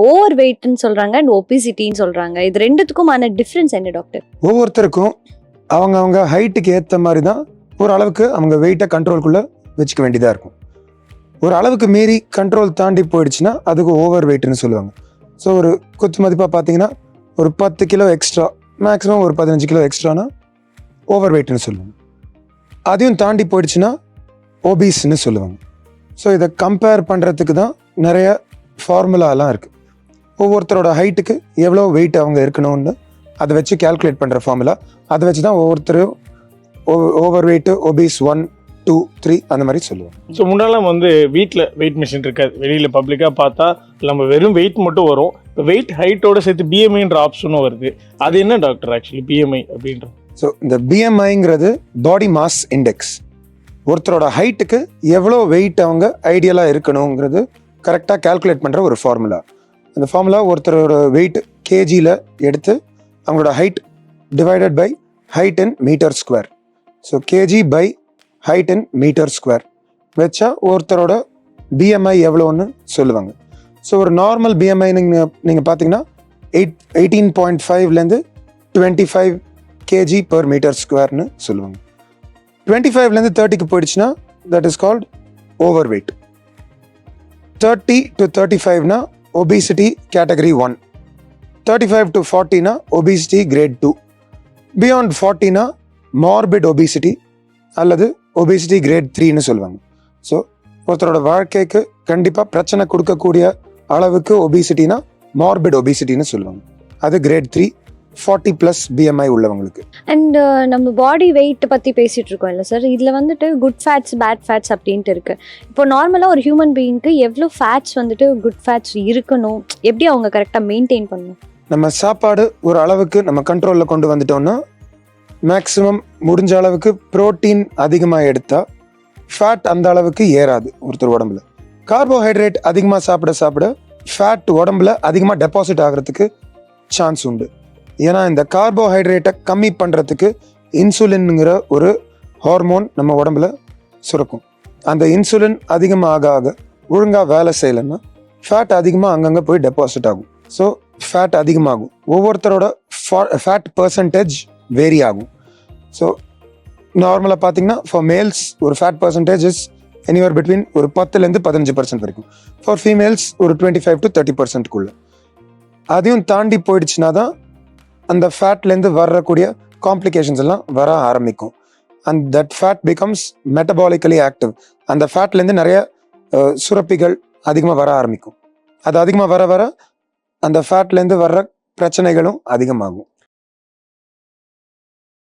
Over வெயிட்னு சொல்றாங்க and ஒபிசிட்டின்னு சொல்றாங்க. இது ரெண்டுத்துக்குமான டிஃப்ரென்ஸ் என்ன டாக்டர் ஒவ்வொருத்தருக்கும் அவங்க அவங்க ஹைட்டுக்கு ஏற்ற மாதிரி தான் ஒரு அளவுக்கு அவங்க வெயிட்டை கண்ட்ரோல்குள்ளே வச்சுக்க வேண்டியதாக இருக்கும். ஒரு அளவுக்கு மீறி கண்ட்ரோல் தாண்டி போயிடுச்சுன்னா அதுக்கு ஓவர் வெயிட்னு சொல்லுவாங்க. ஸோ ஒரு குத்து மதிப்பாக பார்த்தீங்கன்னா ஒரு பத்து கிலோ எக்ஸ்ட்ரா மேக்ஸிமம் ஒரு பதினஞ்சு கிலோ எக்ஸ்ட்ரானா ஓவர் வெயிட்னு சொல்லுவாங்க. அதையும் தாண்டி போயிடுச்சுன்னா ஒபீஸ்னு சொல்லுவாங்க. ஸோ இதை கம்பேர் பண்ணுறதுக்கு தான் நிறைய ஃபார்முலாலாம் இருக்குது ஒவ்வொருத்தரோட ஹைட்டுக்கு எவ்வளோ வெயிட் அவங்க இருக்கணும்னு அதை வச்சு கால்குலேட் பண்ணுற ஃபார்முலா அதை வச்சு தான் ஒவ்வொருத்தரும் over weight obese one two three அந்த மாதிரி சொல்லுவாங்க. ஸோ முன்னாலாம் வந்து வீட்டில் வெயிட் மிஷின் இருக்காது. வெளியில் பப்ளிக்காக பார்த்தா நம்ம வெறும் வெயிட் மட்டும் வரும். இப்போ வெயிட் ஹைட்டோட சேர்த்து பிஎம்ஐன்ற ஆப்ஷனும் வருது. அது என்ன டாக்டர் ஆக்சுவலி பிஎம்ஐ அப்படின்ற? ஸோ இந்த பிஎம்ஐங்கிறது பாடி மாஸ் இண்டெக்ஸ் ஒருத்தரோட ஹைட்டுக்கு எவ்வளோ வெயிட் அவங்க ஐடியலாக இருக்கணுங்கிறது கரெக்டாக கால்குலேட் பண்ணுற ஒரு ஃபார்முலா அந்த ஃபார்முலா ஒருத்தரோட வெயிட் கேஜியில் எடுத்து அவங்களோட height divided by height in metre square so KG by height in metre square வச்சா ஒருத்தரோட பிஎம்ஐ எவ்வளோன்னு சொல்லுவாங்க. ஸோ ஒரு நார்மல் பிஎம்ஐ நீங்கள் நீங்கள் பார்த்தீங்கன்னா எயிட் எயிட்டீன் பாயிண்ட் ஃபைவ்லேருந்து twenty five KG per metre ஸ்கொயர்னு சொல்லுவாங்க. டுவெண்ட்டி ஃபைவ்லேருந்து தேர்ட்டிக்கு போயிடுச்சுன்னா that is called over weight thirty to thirty ஃபைவ்னா obesity category one thirty five to ஃபார்ட்டினா obesity grade two beyond ஃபார்ட்டினா மார்பிட் ஒபிசிட்டி அல்லது ஒபிசிட்டி கிரேட் த்ரீன்னு சொல்லுவாங்க. ஸோ ஒருத்தரோட வாழ்க்கைக்கு கண்டிப்பாக பிரச்சனை கொடுக்கக்கூடிய அளவுக்கு ஒபிசிட்டினா மார்பிட் ஒபிசிட்டின்னு சொல்லுவாங்க. அது grade three forty plus BMI உள்ளவங்களுக்கு. அண்ட் நம்ம பாடி வெயிட் பத்தி பேசிட்டு இருக்கோம் இல்ல சார் இதுல வந்துட்டு குட் ஃபேட்ஸ் பேட் ஃபேட்ஸ் அப்படின்ட்டு இருக்கு. இப்போ நார்மலா ஒரு ஹியூமன் பீயிங்க்கு எவ்வளோ ஃபேட்ஸ் வந்துட்டு குட் ஃபேட்ஸ் இருக்கணும்? எப்படி அவங்க கரெக்டா மெயின்டைன் பண்ணணும்? நம்ம சாப்பாடு ஒரு அளவுக்கு நம்ம கண்ட்ரோலில் கொண்டு வந்துட்டோம்னா மேக்ஸிமம் முடிஞ்ச அளவுக்கு புரோட்டீன் அதிகமாக எடுத்தால் ஃபேட் அந்த அளவுக்கு ஏறாது ஒருத்தர் உடம்புல. கார்போஹைட்ரேட் அதிகமாக சாப்பிட சாப்பிட ஃபேட் உடம்புல அதிகமாக டெபாசிட் ஆகிறதுக்கு சான்ஸ் உண்டு. ஏன்னா இந்த கார்போஹைட்ரேட்டை கம்மி பண்ணுறதுக்கு இன்சுலின்ங்கிற ஒரு ஹார்மோன் நம்ம உடம்புல சுரக்கும். அந்த இன்சுலின் அதிகமாக ஆக ஆக ஒழுங்காக வேலை செய்யலைன்னா ஃபேட் அதிகமாக அங்கங்கே போய் டெபாசிட் ஆகும். ஸோ ஃபேட் அதிகமாகும். ஒவ்வொருத்தரோட ஃபேட் பர்சன்டேஜ் வேரி ஆகும். ஸோ நார்மலாக பார்த்தீங்கன்னா ஃபார் மேல்ஸ் ஒரு fat percentage is anywhere between ஒரு பத்துலேருந்து பதினஞ்சு பர்சன்ட் வரைக்கும். ஃபார் ஃபீமேல்ஸ் ஒரு டுவெண்ட்டி ஃபைவ் டு தேர்ட்டி பர்சன்ட்குள்ள அதையும் தாண்டி போயிடுச்சுன்னா தான் அந்த ஃபேட்லேருந்து வரக்கூடிய காம்ப்ளிகேஷன்ஸ் எல்லாம் வர ஆரம்பிக்கும். And that fat becomes metabolically active அந்த ஃபேட்லேருந்து நிறைய சுரப்பிகள் அதிகமாக வர ஆரம்பிக்கும். அது அதிகமாக வர வர அந்த ஃபேட்லேருந்து வர்ற பிரச்சனைகளும் அதிகமாகும்.